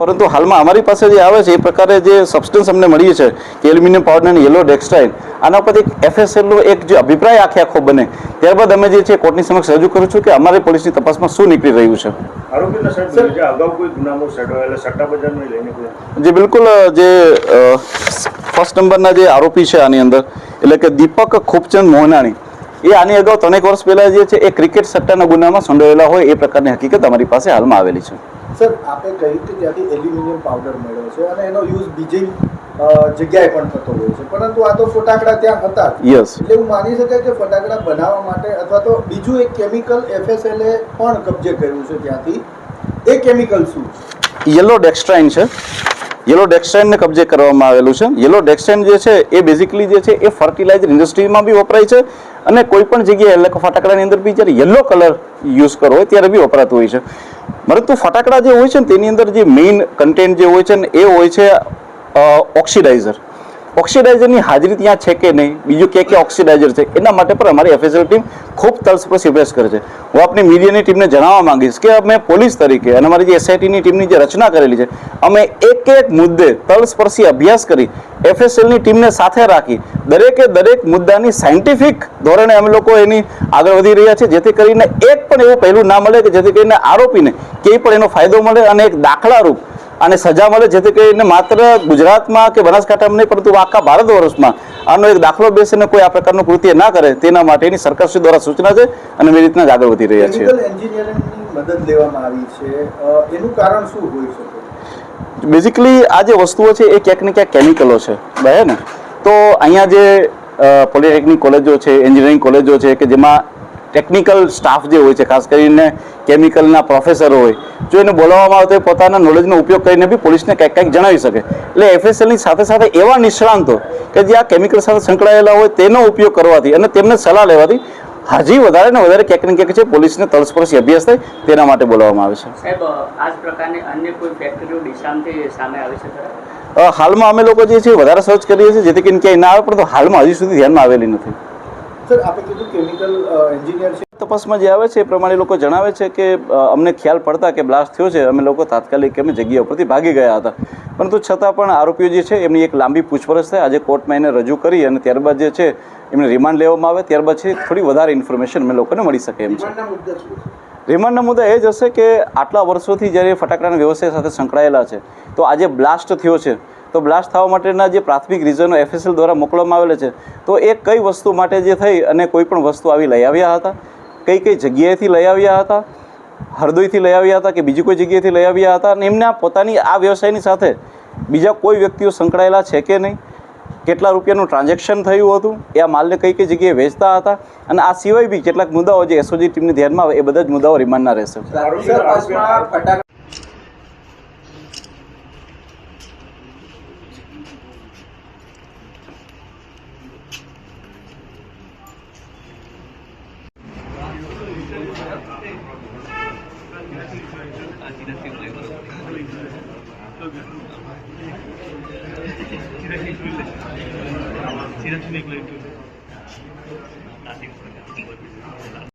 પરંતુ હાલમાં અમારી પાસે જે આવે છે એ પ્રકારે જે સબસ્ટન્સ અમને મળીએ છે કે એલ્યુમિનિયમ પાવડર અને યલો ડેક્સ્ટાઇલ આના પરથી એક એફએસએલનો એક જે અભિપ્રાય આખે આખો બને. ત્યારબાદ અમે જે છે કોર્ટની સમક્ષ રજૂ કરું છું કે અમારી પોલીસની તપાસમાં શું નીકળી રહ્યું છે. જે બિલકુલ જે ફર્સ્ટ નંબરના જે આરોપી છે આની અંદર એટલે કે દીપક ખૂબચંદ મોહનાણી એ આની અગાઉ ત્રણેક વર્ષ પહેલા જે છે એ ક્રિકેટ સટ્ટાના ગુનામાં સંડોયેલા હોય એ પ્રકારની હકીકત અમારી પાસે હાલમાં આવેલી છે. સર આપે કહ્યું કે ત્યાંથી એલ્યુમિનિયમ પાવડર મળ્યો છે અને એનો યુઝ બીજી જગ્યાએ પણ થતો હોય છે? પરંતુ આ તો ફટાકડા ત્યાં હતા યસ એટલે હું માની શકાય કે ફટાકડા બનાવવા માટે અથવા તો બીજું એક કેમિકલ એફએસએલ પણ કબજે કર્યું છે ત્યાંથી? એ કેમિકલ શું? યલો ડેક્સ્ટ્રાઇન છે. યલો ડેક્સટાઇનને કબજે કરવામાં આવેલું છે. યલો ડેક્સટાઇન જે છે, એ બેઝિકલી જે છે, એ ફર્ટિલાઇઝર ઇન્ડસ્ટ્રીમાં બી વપરાય છે અને કોઈ પણ જગ્યાએ એટલે કે ફટાકડાની અંદર બી જ્યારે યલો કલર યુઝ કરવો હોય, ત્યારે બી વપરાતું હોય છે. પરંતુ ફટાકડા જે હોય છે ને, તેની અંદર જે મેઇન કન્ટેન્ટ જે હોય છે ને, એ હોય છે ઓક્સિડાઇઝર ઓક્સિડાઇઝરની હાજરી ત્યાં છે કે નહીં? બીજું ક્યાં ક્યાં ઓક્સિડાઇઝર છે? એના માટે પણ અમારી એફએસએલ ટીમ ખૂબ તલસ્પર્શી અભ્યાસ કરે છે. હું આપણી મીડિયાની ટીમને જણાવવા માંગીશ કે અમે પોલીસ તરીકે અને અમારી જે એસઆઈટીની ટીમની જે રચના કરેલી છે, અમે એક એક મુદ્દે તલસ્પર્શી અભ્યાસ કરી એફએસએલની ટીમને સાથે રાખી દરેકે દરેક મુદ્દાની સાયન્ટિફિક ધોરણે અમે લોકો એની આગળ વધી રહ્યા છે જેથી કરીને એક પણ એવું પહેલું ના મળે કે જેથી કરીને આરોપીને ક્યાંય પણ એનો ફાયદો મળે અને એક દાખલારૂપ અને સજા મળે જેથી કરીને માત્ર ગુજરાતમાં કે બનાસકાંઠામાં નહીં પરંતુ આખા ભારત વર્ષમાં આનો એક દાખલો બેસીને કોઈ આ પ્રકારનું કૃત્ય ના કરે તેના માટેની સરકારશ્રી દ્વારા સૂચના છે અને એ રીતના જ આગળ વધી રહ્યા છીએ. મદદ લેવામાં આવી છે. એનું કારણ શું હોઈ શકે? બેઝિકલી આ જે વસ્તુઓ છે એ ક્યાંક ને ક્યાંક કેમિકલો છે બરાબર ને? તો અહીંયા જે પોલિટેકનિક કોલેજો છે એન્જિનિયરિંગ કોલેજો છે કે જેમાં ટેકનિકલ સ્ટાફ જે હોય છે ખાસ કરીને કેમિકલના પ્રોફેસરો હોય જો એને બોલાવવામાં આવે તો એ પોતાના નોલેજનો ઉપયોગ કરીને બી પોલીસને કંઈક કંઈક જણાવી શકે. એટલે એફએસએલની સાથે સાથે એવા નિષ્ણાંતો કે જે આ કેમિકલ સાથે સંકળાયેલા હોય તેનો ઉપયોગ કરવાથી અને તેમને સલાહ લેવાથી હજી વધારે ને વધારે ક્યાંક ને ક્યાંક છે પોલીસને તળસ્પર્શી અભ્યાસ થાય તેના માટે બોલાવવામાં આવે છે. સાહેબ આ પ્રકારની અન્ય કોઈ ફેક્ટરીઓ ડિશામથી સામે આવી છે હાલમાં અમે લોકો જે છે વધારે સર્ચ કરીએ છીએ જેથી કરીને ક્યાંય ના આવે પરંતુ હાલમાં હજી સુધી ધ્યાનમાં આવેલી નથી. સર આપે કીધું કેમિકલ એન્જિનિયર છે. તપાસમાં જે આવે છે એ પ્રમાણે લોકો જણાવે છે કે અમને ખ્યાલ પડતા કે બ્લાસ્ટ થયો છે. અમે લોકો તાત્કાલિક અમે જગ્યા ઉપરથી ભાગી ગયા હતા. પરંતુ છતાં પણ આરોપીઓ જે છે એમની એક લાંબી પૂછપરછ થાય. આજે કોર્ટમાં એને રજૂ કરી અને ત્યારબાદ જે છે એમને રિમાન્ડ લેવામાં આવે. ત્યારબાદ છે થોડી વધારે ઇન્ફોર્મેશન અમે લોકોને મળી શકે એમ છે? રિમાન્ડના મુદ્દા એ જ હશે કે આટલા વર્ષોથી જ્યારે ફટાકડાના વ્યવસાય સાથે સંકળાયેલા છે તો આજે બ્લાસ્ટ થયો છે. તો બ્લાસ્ટ થવા માટેના જે પ્રાથમિક રીઝનો એફએસએલ દ્વારા મોકલવામાં આવેલા છે, તો એ કઈ વસ્તુ માટે જે થઈ અને કોઈ પણ વસ્તુ આવી લઈ આવ્યા હતા? કઈ કઈ જગ્યાએથી લઈ આવ્યા હતા? હરદોઈથી લઈ આવ્યા હતા કે બીજી કોઈ જગ્યાએથી લઈ આવ્યા હતા? અને એમના પોતાની આ વ્યવસાયની સાથે બીજા કોઈ વ્યક્તિઓ સંકળાયેલા છે કે નહીં? કેટલા રૂપિયાનું ટ્રાન્ઝેક્શન થયું હતું? એ આ માલને કઈ કઈ જગ્યાએ વેચતા હતા? અને આ સિવાય બી કેટલાક મુદ્દાઓ જે એસઓજી ટીમની ધ્યાનમાં આવે, એ બધા જ મુદ્દાઓ રિમાન્ડના રહેશે. assim da Assembleia do Tira aqui tudo. Tira tudo, Negleto. Tá, tem que